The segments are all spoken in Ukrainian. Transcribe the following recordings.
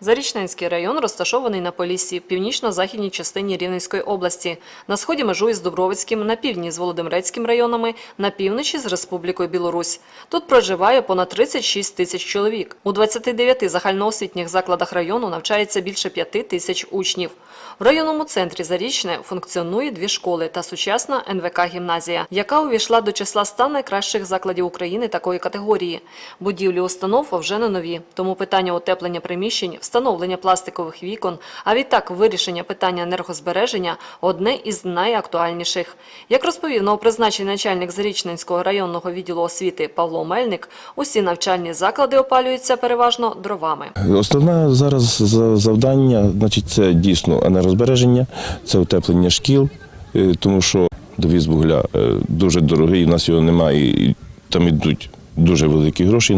Зарічненський район розташований на Поліссі, північно-західній частині Рівненської області. На сході межує з Дубровицьким, на півдні з Володимирецьким районами, на півночі з Республікою Білорусь. Тут проживає понад 36 тисяч чоловік. У 29 загальноосвітніх закладах району навчається більше 5 тисяч учнів. В районному центрі Зарічне функціонує дві школи та сучасна НВК-гімназія, яка увійшла до числа ста найкращих закладів України такої категорії. Будівлі установ вже не нові, тому питання утеплення приміщень, встановлення пластикових вікон, а відтак вирішення питання енергозбереження – одне із найактуальніших. Як розповів новопризначений начальник Зарічненського районного відділу освіти Павло Мельник, усі навчальні заклади опалюються переважно дровами. Основне зараз за- завдання, значить, це дійсно енергозбереження, це утеплення шкіл, е, тому що довіз вугля е, дуже дорогий, у нас його немає, і там йдуть дуже великі гроші.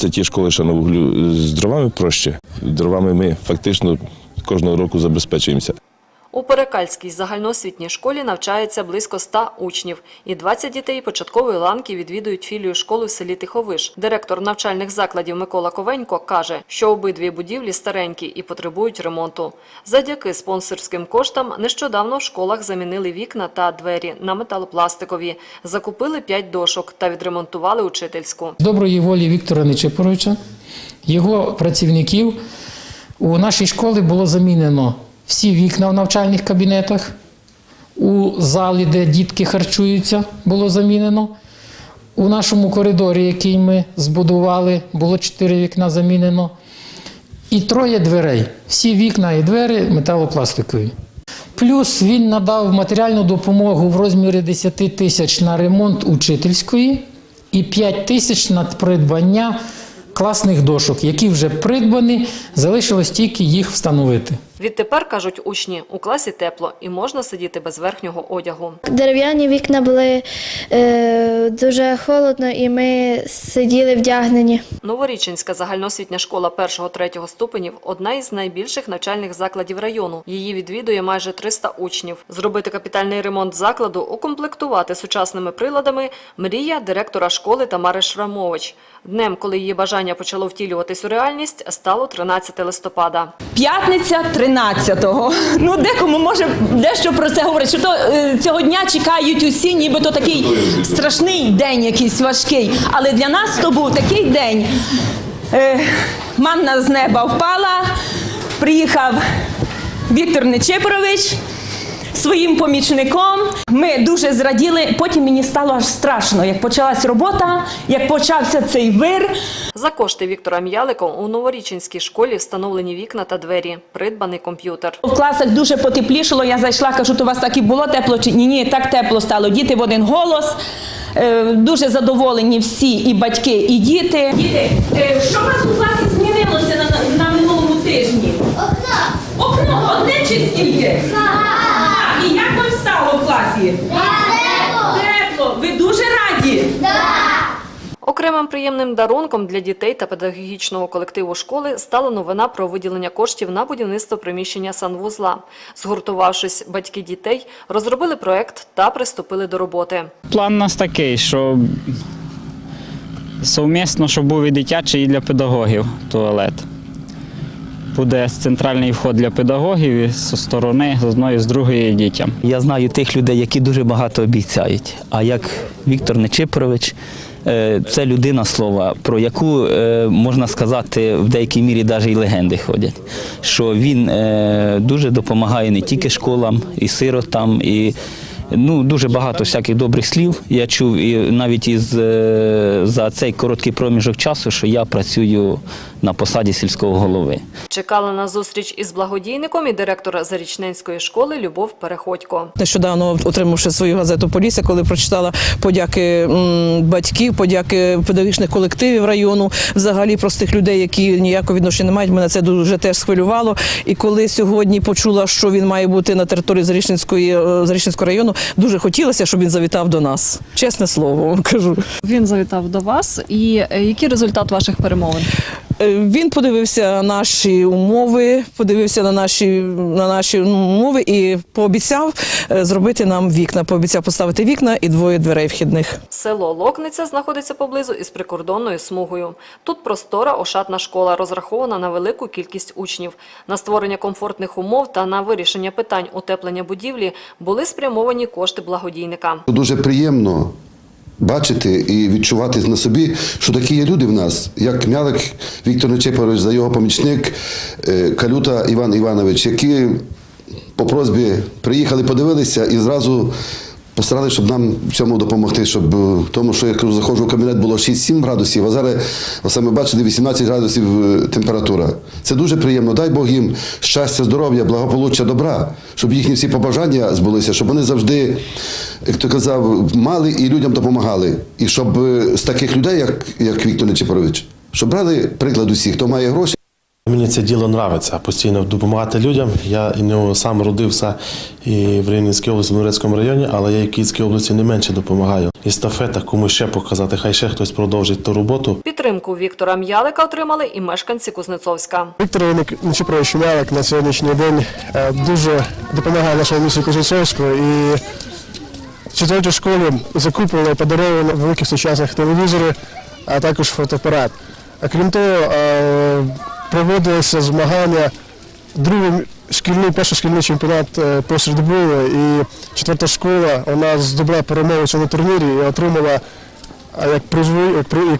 Це ті школи, що на вуглю з дровами проще. Дровами ми фактично кожного року забезпечуємося. У Перекальській загальноосвітній школі навчається близько 100 учнів, і 20 дітей початкової ланки відвідують філію школи в селі Тиховиш. Директор навчальних закладів Микола Ковенько каже, що обидві будівлі старенькі і потребують ремонту. Завдяки спонсорським коштам нещодавно в школах замінили вікна та двері на металопластикові, закупили 5 дошок та відремонтували учительську. Доброї волі Віктора Нечипоровича, його працівників у нашій школі було замінено всі вікна в навчальних кабінетах. У залі, де дітки харчуються, було замінено. У нашому коридорі, який ми збудували, було чотири вікна замінено. І троє дверей. Всі вікна і двері металопластикові. Плюс він надав матеріальну допомогу в розмірі 10 тисяч на ремонт учительської і 5 тисяч на придбання класних дошок, які вже придбані, залишилось тільки їх встановити. Відтепер, кажуть учні, у класі тепло і можна сидіти без верхнього одягу. Дерев'яні вікна були е, дуже холодно, і ми сиділи вдягнені. Новоріченська загальноосвітня школа 1-3 ступенів – одна із найбільших навчальних закладів району. Її відвідує майже 300 учнів. Зробити капітальний ремонт закладу, укомплектувати сучасними приладами – мрія директора школи Тамари Шрамович. Днем, коли її бажання почало втілюватись у реальність, стало 13 листопада. П'ятниця 13-го. Ну, декому може дещо про це говорити. що то е, цього дня чекають усі, нібито такий страшний день, якийсь важкий. Але для нас то був такий день. Е, манна з неба впала, приїхав Віктор Нечипорович своїм помічником. Ми дуже зраділи. Потім мені стало аж страшно, як почалась робота, як почався цей вир. За кошти Віктора М'ялика у Новоріченській школі встановлені вікна та двері, придбаний комп'ютер. В класах дуже потеплішало. Я зайшла, кажу, то у вас так і було тепло чи ні? Ні, так тепло стало. Діти в один голос. Е, дуже задоволені всі, і батьки, і діти. Діти, е, що у вас у класі змінилося на, на, минулому тижні? Окно. Окно одне чи скільки? Так. І як вам стало в класі? Тепло. Тепло. Ви дуже раді? Окремим приємним дарунком для дітей та педагогічного колективу школи стала новина про виділення коштів на будівництво приміщення санвузла. Згуртувавшись, батьки дітей розробили проект та приступили до роботи. План у нас такий, що совмісно, щоб був і дитячий, і для педагогів туалет. Буде центральний вход для педагогів зі сторони, з одної, з другої дітям. Я знаю тих людей, які дуже багато обіцяють. А як Віктор Нечипорович, е, це людина слова, про яку е, можна сказати в деякій мірі навіть і легенди ходять. Що він е, дуже допомагає не тільки школам, і сиротам, і ну, дуже багато всяких добрих слів. Я чув і навіть із е, за цей короткий проміжок часу, що я працюю на посаді сільського голови. Чекала на зустріч із благодійником і директор Зарічненської школи Любов Переходько. Нещодавно отримавши свою газету Полісся, коли прочитала подяки батьків, подяки педагогічних колективів району, взагалі простих людей, які ніякого відношення не мають. Мене це дуже теж схвилювало. І коли сьогодні почула, що він має бути на території Зарічненської е, Зарічненського району, дуже хотілося, щоб він завітав до нас. Чесне слово, вам кажу. Він завітав до вас. І е, який результат ваших перемовин? Е, Він подивився наші умови, подивився на наші, на наші умови і пообіцяв е, зробити нам вікна. Пообіцяв поставити вікна і двоє дверей вхідних. Село Локниця знаходиться поблизу із прикордонною смугою. Тут простора ошатна школа, розрахована на велику кількість учнів. На створення комфортних умов та на вирішення питань утеплення будівлі були спрямовані кошти благодійника. Дуже приємно бачити і відчувати на собі, що такі є люди в нас, як Мялик Віктор Нечепорович, за його помічник е, Калюта Іван Іванович, які по просьбі приїхали, подивилися і зразу постаралися, щоб нам в цьому допомогти, щоб е, тому, що я кажу, заходжу в кабінет, було 6-7 градусів, а зараз, ви саме бачите, 18 градусів е, температура. Це дуже приємно. Дай Бог їм щастя, здоров'я, благополуччя, добра, щоб їхні всі побажання збулися, щоб вони завжди, як то казав, мали і людям допомагали. І щоб е, з таких людей, як, як Віктор Нечипорович, щоб брали приклад усіх, хто має гроші. Мені це діло нравиться постійно допомагати людям. Я і не сам родився і в Рівненській області, в Нурецькому районі, але я і в Київській області не менше допомагаю. Естафета, кому ще показати, хай ще хтось продовжить ту роботу. Підтримку Віктора М'ялика отримали і мешканці Кузнецовська. Віктор Нечіпрович Мялик на сьогоднішній день е, дуже допомагає нашому місту Кузнецовську і в четвертій школі закуплено і подаровано великих сучасних телевізори, а також фотоапарат. А крім того, е, проводилися змагання другий шкільний, перший шкільний чемпіонат е, по середболу і четверта школа вона здобула перемогу в цьому турнірі і отримала як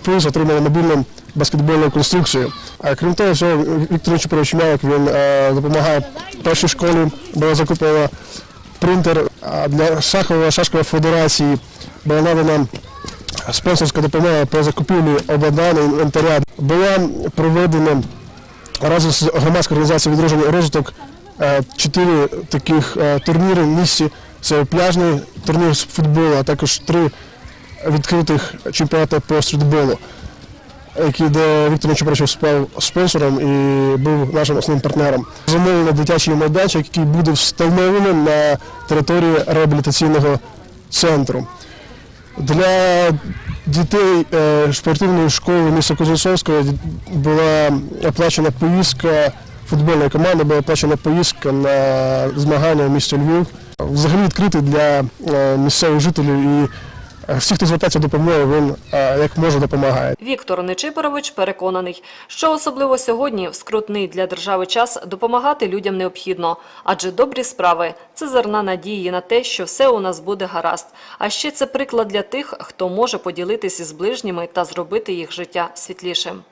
приз отримали мобільну баскетбольну конструкцію. А крім того, всього, Віктор Чупрович Мялик, він е, допомагає першій школі, була закуплена принтер для шахової шашкової федерації була надана спонсорська допомога по закупівлі обладнання інвентаря. Була проведена разом з громадською організацією відродження і розвиток е, чотири таких е, турніри в місті. Це пляжний турнір з футболу, а також три відкритих чемпіонати по стрітболу, який де Віктор Нечопорович став спонсором і був нашим основним партнером. Замовлено дитячий майданчик, який буде встановлено на території реабілітаційного центру. Для дітей е, спортивної школи міста Кузнецовського була оплачена поїздка, футбольної команди була оплачена поїздка на змагання в місті Львів. Взагалі відкритий для е, місцевих жителів і всі, хто звертається до допомоги, він е, як може допомагає. Віктор Нечипорович переконаний, що особливо сьогодні, в скрутний для держави час, допомагати людям необхідно. Адже добрі справи – це зерна надії на те, що все у нас буде гаразд. А ще це приклад для тих, хто може поділитися з ближніми та зробити їх життя світлішим.